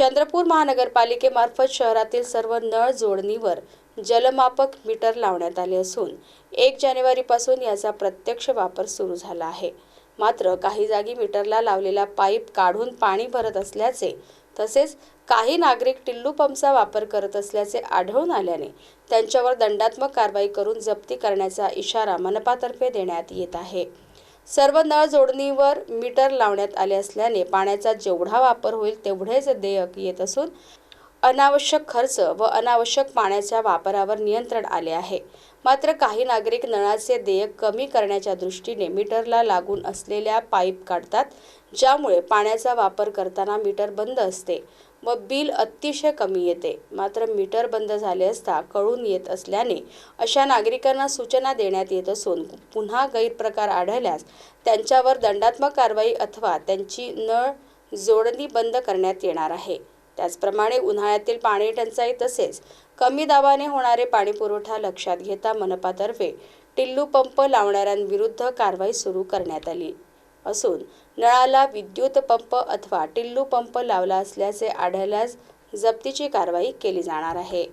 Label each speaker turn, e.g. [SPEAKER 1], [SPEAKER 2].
[SPEAKER 1] चंद्रपूर महानगरपालिकेमार्फत शहरातील सर्व नळ जोडणीवर जलमापक मीटर लावण्यात आले असून एक जानेवारीपासून याचा प्रत्यक्ष वापर सुरू झाला आहे. मात्र काही जागी मीटरला लावलेला पाईप काढून पाणी भरत असल्याचे तसेच काही नागरिक टिल्लू पंपचा वापर करत असल्याचे आढळून आल्याने त्यांच्यावर दंडात्मक कारवाई करून जप्ती करण्याचा इशारा मनपातर्फे देण्यात येत आहे. सर्व नळ जोडणीवर मीटर लावण्यात आले असल्याने पाण्याचा जेवढा वापर होईल तेवढेच देयक येत असून अनावश्यक खर्च व अनावश्यक पाण्याच्या वापरावर नियंत्रण आले आहे. मात्र काही नागरिक नळाचे देयक कमी करण्याच्या दृष्टीने मीटरला लागून असलेल्या पाईप काढतात ज्यामुळे पाण्याचा वापर करताना मीटर बंद असते व बिल अतिशय कमी येते. मात्र मीटर बंद झाले असता कळून येत असल्याने अशा नागरिकांना सूचना देण्यात येत असून पुन्हा गैरप्रकार आढळल्यास त्यांच्यावर दंडात्मक कारवाई अथवा त्यांची नळ जोडणी बंद करण्यात येणार आहे. त्याचप्रमाणे उन्हाळ्यातील पाणी टंचाई तसेच कमी दाबाने होणारे पाणीपुरवठा लक्षात घेता मनपातर्फे टिल्लू पंप लावणाऱ्यांविरुद्ध कारवाई सुरू करण्यात आली. असून नळाला विद्युत पंप अथवा टिल्लू पंप लावला असल्याचे आढळल्यास जप्तीची कारवाई केली जाणार आहे.